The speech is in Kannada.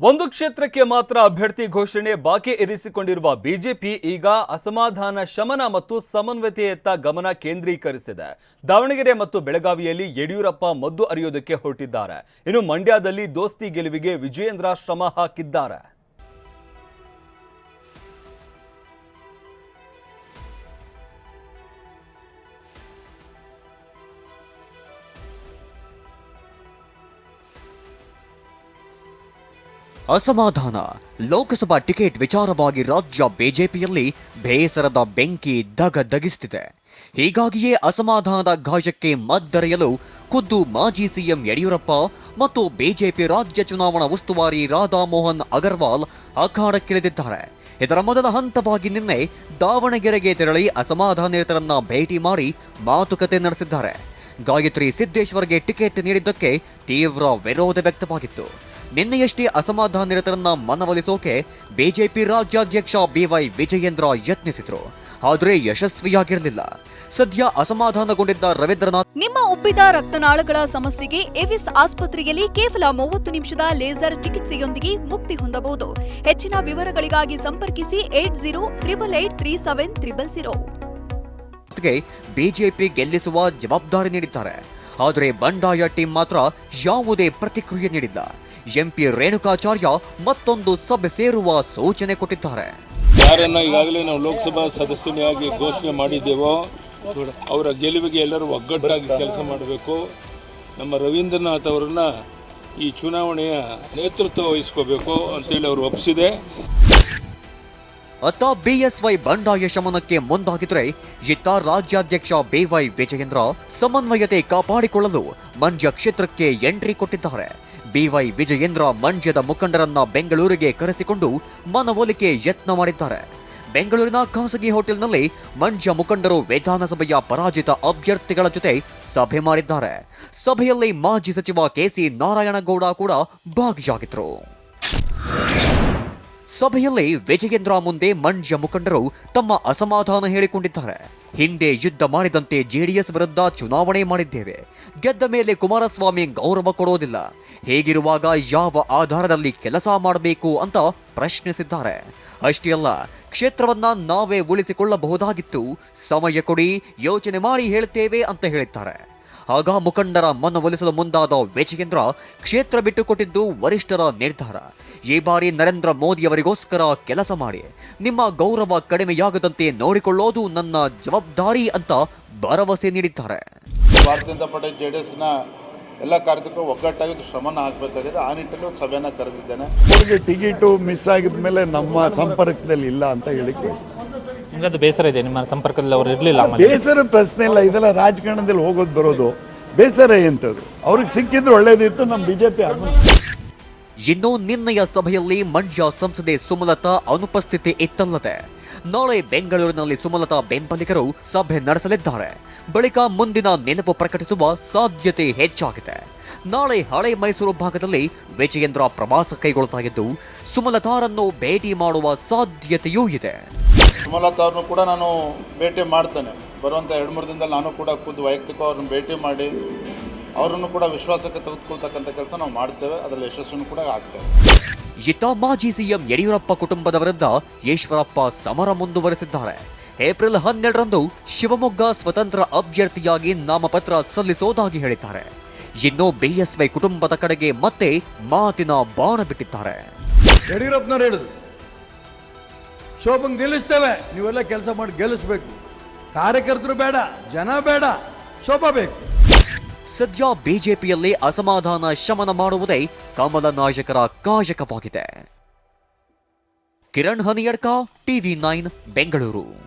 ಒಂದು ಕ್ಷೇತ್ರಕ್ಕೆ ಮಾತ್ರ ಅಭ್ಯರ್ಥಿ ಘೋಷಣೆ ಬಾಕಿ ಇರಿಸಿಕೊಂಡಿರುವ ಬಿಜೆಪಿ ಈಗ ಅಸಮಾಧಾನ ಶಮನ ಮತ್ತು ಸಮನ್ವಯತೆಯತ್ತ ಗಮನ ಕೇಂದ್ರೀಕರಿಸಿದೆ. ದಾವಣಗೆರೆ ಮತ್ತು ಬೆಳಗಾವಿಯಲ್ಲಿ ಯಡಿಯೂರಪ್ಪ ಮದ್ದು ಅರಿಯೋದಕ್ಕೆ ಹೊರಟಿದ್ದಾರೆ. ಇನ್ನು ಮಂಡ್ಯದಲ್ಲಿ ದೋಸ್ತಿ ಗೆಲುವಿಗೆ ವಿಜಯೇಂದ್ರ ಶ್ರಮ ಹಾಕಿದ್ದಾರೆ. ಅಸಮಾಧಾನ. ಲೋಕಸಭಾ ಟಿಕೆಟ್ ವಿಚಾರವಾಗಿ ರಾಜ್ಯ ಬಿಜೆಪಿಯಲ್ಲಿ ಬೇಸರದ ಬೆಂಕಿ ದಗದಗಿಸ್ತಿದೆ ಹೀಗಾಗಿಯೇ ಅಸಮಾಧಾನದ ಗಾಯಕ್ಕೆ ಮದ್ದರೆಯಲು ಖುದ್ದು ಮಾಜಿ ಸಿಎಂ ಯಡಿಯೂರಪ್ಪ ಮತ್ತು ಬಿಜೆಪಿ ರಾಜ್ಯ ಚುನಾವಣಾ ಉಸ್ತುವಾರಿ ರಾಧಾಮೋಹನ್ ಅಗರ್ವಾಲ್ ಅಖಾಡಕ್ಕಿಳಿದಿದ್ದಾರೆ. ಇದರ ಮೊದಲ ಹಂತವಾಗಿ ನಿನ್ನೆ ದಾವಣಗೆರೆಗೆ ತೆರಳಿ ಅಸಮಾಧಾನಿತರನ್ನ ಭೇಟಿ ಮಾಡಿ ಮಾತುಕತೆ ನಡೆಸಿದ್ದಾರೆ. ಗಾಯತ್ರಿ ಸಿದ್ದೇಶ್ವರ್ಗೆ ಟಿಕೆಟ್ ನೀಡಿದ್ದಕ್ಕೆ ತೀವ್ರ ವಿರೋಧ ವ್ಯಕ್ತವಾಗಿತ್ತು. ನಿನ್ನೆಯಷ್ಟೇ ಅಸಮಾಧಾನಿತರನ್ನ ಮನವೊಲಿಸೋಕೆ ಬಿಜೆಪಿ ರಾಜ್ಯಾಧ್ಯಕ್ಷ ಬಿವೈ ವಿಜಯೇಂದ್ರ ಯತ್ನಿಸಿದ್ರು. ಆದರೆ ಯಶಸ್ವಿಯಾಗಿರಲಿಲ್ಲ. ಸದ್ಯ ಅಸಮಾಧಾನಗೊಂಡಿದ್ದ ರವೀಂದ್ರನಾಥ್ ನಿಮ್ಮ ಉಬ್ಬಿದ ರಕ್ತನಾಳಗಳ ಸಮಸ್ಯೆಗೆ ಎವಿಸ್ ಆಸ್ಪತ್ರೆಯಲ್ಲಿ ಕೇವಲ ಮೂವತ್ತು ನಿಮಿಷದ ಲೇಸರ್ ಚಿಕಿತ್ಸೆಯೊಂದಿಗೆ ಮುಕ್ತಿ ಹೊಂದಬಹುದು. ಹೆಚ್ಚಿನ ವಿವರಗಳಿಗಾಗಿ ಸಂಪರ್ಕಿಸಿ eight zero triple eight three seven triple zero. BJP ಗೆಲ್ಲಿಸುವ ಜವಾಬ್ದಾರಿ ನೀಡಿದ್ದಾರೆ. ಆದರೆ ಬಂಡಾಯ ಟೀಮ್ ಮಾತ್ರ ಯಾವುದೇ ಪ್ರತಿಕ್ರಿಯೆ ನೀಡಿಲ್ಲ. ಎಂಪಿ ರೇಣುಕಾಚಾರ್ಯ ಮತ್ತೊಂದು ಸಭೆ ಸೇರುವ ಸೂಚನೆ ಕೊಟ್ಟಿದ್ದಾರೆ. ಯಾರನ್ನ ಈಗಾಗಲೇ ನಾವು ಲೋಕಸಭಾ ಸದಸ್ಯನಾಗಿ ಘೋಷಣೆ ಮಾಡಿದ್ದೇವೋ ಅವರ ಗೆಲುವಿಗೆ ಎಲ್ಲರೂ ಒಗ್ಗಟ್ಟಾಗಿ ಕೆಲಸ ಮಾಡಬೇಕು. ನಮ್ಮ ರವೀಂದ್ರನಾಥ್ ಅವರನ್ನ ಈ ಚುನಾವಣೆಯ ನೇತೃತ್ವ ವಹಿಸ್ಕೋಬೇಕು ಅಂತೇಳಿ ಅವರು ಒಪ್ಪಿಸಿದೆ. ಅತ್ತ ಬಿಎಸ್ವೈ ಬಂಡಾಯ ಶಮನಕ್ಕೆ ಮುಂದಾಗಿದ್ರೆ ಇತ್ತ ರಾಜ್ಯಾಧ್ಯಕ್ಷ ಬಿವೈ ವಿಜಯೇಂದ್ರ ಸಮನ್ವಯತೆ ಕಾಪಾಡಿಕೊಳ್ಳಲು ಮಂಡ್ಯ ಕ್ಷೇತ್ರಕ್ಕೆ ಎಂಟ್ರಿ ಕೊಟ್ಟಿದ್ದಾರೆ. ಬಿವೈ ವಿಜಯೇಂದ್ರ ಮಂಡ್ಯದ ಮುಖಂಡರನ್ನ ಬೆಂಗಳೂರಿಗೆ ಕರೆಸಿಕೊಂಡು ಮನವೊಲಿಕೆ ಯತ್ನ ಮಾಡಿದ್ದಾರೆ. ಬೆಂಗಳೂರಿನ ಖಾಸಗಿ ಹೋಟೆಲ್ನಲ್ಲಿ ಮಂಡ್ಯ ಮುಖಂಡರು ವಿಧಾನಸಭೆಯ ಪರಾಜಿತ ಅಭ್ಯರ್ಥಿಗಳ ಜೊತೆ ಸಭೆ ಮಾಡಿದ್ದಾರೆ. ಸಭೆಯಲ್ಲಿ ಮಾಜಿ ಸಚಿವ ಕೆಸಿ ನಾರಾಯಣಗೌಡ ಕೂಡ ಭಾಗಿಯಾಗಿದ್ರು ಸಭೆಯಲ್ಲಿ ವಿಜಯೇಂದ್ರ ಮುಂದೆ ಮಂಡ್ಯ ಮುಖಂಡರು ತಮ್ಮ ಅಸಮಾಧಾನ ಹೇಳಿಕೊಂಡಿದ್ದಾರೆ. ಹಿಂದೆ ಯುದ್ಧ ಮಾಡಿದಂತೆ ಜೆಡಿಎಸ್ ವಿರುದ್ಧ ಚುನಾವಣೆ ಮಾಡಿದ್ದೇವೆ. ಗೆದ್ದ ಮೇಲೆ ಕುಮಾರಸ್ವಾಮಿ ಗೌರವ ಕೊಡೋದಿಲ್ಲ. ಹೇಗಿರುವಾಗ ಯಾವ ಆಧಾರದಲ್ಲಿ ಕೆಲಸ ಮಾಡಬೇಕು ಅಂತ ಪ್ರಶ್ನಿಸಿದ್ದಾರೆ. ಅಷ್ಟೇ ಅಲ್ಲ, ಕ್ಷೇತ್ರವನ್ನ ನಾವೇ ಉಳಿಸಿಕೊಳ್ಳಬಹುದಾಗಿತ್ತು. ಸಮಯ ಕೊಡಿ, ಯೋಚನೆ ಮಾಡಿ ಹೇಳ್ತೇವೆ ಅಂತ ಹೇಳಿದ್ದಾರೆ. ಆಗ ಮುಖಂಡರ ಮನವೊಲಿಸಲು ಮುಂದಾದ ವಿಜಯೇಂದ್ರ ಕ್ಷೇತ್ರ ಬಿಟ್ಟುಕೊಟ್ಟಿದ್ದು ವರಿಷ್ಠರ ನಿರ್ಧಾರ. ಈ ಬಾರಿ ನರೇಂದ್ರ ಮೋದಿಯವರಿಗೋಸ್ಕರ ಕೆಲಸ ಮಾಡಿ. ನಿಮ್ಮ ಗೌರವ ಕಡಿಮೆಯಾಗದಂತೆ ನೋಡಿಕೊಳ್ಳೋದು ನನ್ನ ಜವಾಬ್ದಾರಿ ಅಂತ ಭರವಸೆ ನೀಡಿದ್ದಾರೆ. ಭಾರತೀಯ ಜನತಾ ಪಾರ್ಟಿ ಜೆ ಡಿ ಎಸ್ನ ಎಲ್ಲ ಕಾರ್ಯಕರ್ತರು ಒಗ್ಗಟ್ಟಾಗಿ ಶ್ರಮನ ಹಾಕಬೇಕಾಗಿದೆ. ಆ ನಿಟ್ಟಿನಲ್ಲಿ ಒಂದು ಸಭೆಯನ್ನು ಕರೆದಿದ್ದೇನೆ. ಅವರಿಗೆ ಟಿಕೆಟು ಮಿಸ್ ಆಗಿದ ಮೇಲೆ ನಮ್ಮ ಸಂಪರ್ಕದಲ್ಲಿ ಇಲ್ಲ ಅಂತ ಹೇಳಿ ಬಯಸ್ತೀನಿ. ನಿಮ್ಗೆ ಅದು ಬೇಸರ ಇದೆ ನಿಮ್ಮ ಸಂಪರ್ಕದಲ್ಲಿ ಅವ್ರು ಇರಲಿಲ್ಲ ಬೇಸರ ಪ್ರಶ್ನೆ ಇಲ್ಲ ಇದೆಲ್ಲ ರಾಜಕಾರಣದಲ್ಲಿ ಹೋಗೋದು ಬರೋದು. ಬೇಸರ ಎಂಥದ್ದು ಅವ್ರಿಗೆ ಸಿಕ್ಕಿದ್ರೆ ಒಳ್ಳೇದಿತ್ತು ನಮ್ಮ ಬಿ ಜೆ ಪಿ ಇನ್ನು ನಿನ್ನೆಯ ಸಭೆಯಲ್ಲಿ ಮಂಡ್ಯ ಸಂಸದೆ ಸುಮಲತಾ ಅನುಪಸ್ಥಿತಿ ಇತ್ತಲ್ಲದೆ. ನಾಳೆ ಬೆಂಗಳೂರಿನಲ್ಲಿ ಸುಮಲತಾ ಬೆಂಬಲಿಗರು ಸಭೆ ನಡೆಸಲಿದ್ದಾರೆ. ಬಳಿಕ ಮುಂದಿನ ನಿಲುವು ಪ್ರಕಟಿಸುವ ಸಾಧ್ಯತೆ ಹೆಚ್ಚಾಗಿದೆ. ನಾಳೆ ಹಳೆ ಮೈಸೂರು ಭಾಗದಲ್ಲಿ ವಿಜಯೇಂದ್ರ ಪ್ರವಾಸ ಕೈಗೊಳ್ಳುತ್ತಿದ್ದು ಸುಮಲತಾರನ್ನು ಭೇಟಿ ಮಾಡುವ ಸಾಧ್ಯತೆಯೂ ಇದೆ. ಸುಮಲತಾ ಅವ್ರನ್ನು ಕೂಡ ನಾನು ಭೇಟಿ ಮಾಡ್ತೇನೆ. ಬರುವಂಥ ಎರಡು ಮೂರು ದಿನದಲ್ಲಿ ನಾನು ಕೂಡ ಖುದ್ದು ವೈಯಕ್ತಿಕ ಅವ್ರನ್ನ ಭೇಟಿ ಮಾಡಿ ಅವರನ್ನು ಕೂಡ ವಿಶ್ವಾಸಕ್ಕೆ ತೆಗೆದುಕೊಳ್ತಕ್ಕಂಥ ಕೆಲಸ ನಾವು ಮಾಡ್ತೇವೆ. ಅದರಲ್ಲಿ ಯಶಸ್ಸನ್ನು ಕೂಡ ಆಗ್ತೇವೆ. ಇತ್ತ ಮಾಜಿ ಸಿಎಂ ಯಡಿಯೂರಪ್ಪ ಕುಟುಂಬದ ವಿರುದ್ಧ ಈಶ್ವರಪ್ಪ ಸಮರ ಮುಂದುವರೆಸಿದ್ದಾರೆ. ಏಪ್ರಿಲ್ ಹನ್ನೆರಡರಂದು ಶಿವಮೊಗ್ಗ ಸ್ವತಂತ್ರ ಅಭ್ಯರ್ಥಿಯಾಗಿ ನಾಮಪತ್ರ ಸಲ್ಲಿಸೋದಾಗಿ ಹೇಳಿದ್ದಾರೆ. ಇನ್ನು ಬಿಎಸ್ವೈ ಕುಟುಂಬದ ಕಡೆಗೆ ಮತ್ತೆ ಮಾತಿನ ಬಾಣ ಬಿಟ್ಟಿದ್ದಾರೆ. ಯಡಿಯೂರಪ್ಪನವರು ಹೇಳಿದ್ರು ಶೋಭಂಗ್ ನಿಲ್ಲಿಸ್ತೇವೆ. ನೀವೆಲ್ಲ ಕೆಲಸ ಮಾಡಿ ಗೆಲ್ಲಿಸ್ಬೇಕು. ಕಾರ್ಯಕರ್ತರು ಬೇಡ, ಜನ ಬೇಡ, ಶೋಭ ಬೇಕು. ಸದ್ಯ ಬಿಜೆಪಿಯಲ್ಲಿ ಅಸಮಾಧಾನ ಶಮನ ಮಾಡುವುದೇ ಕಮಲ ನಾಯಕರ ಕಾಯಕವಾಗಿದೆ. Kiran Haniyadka, TV nine, Bengaluru.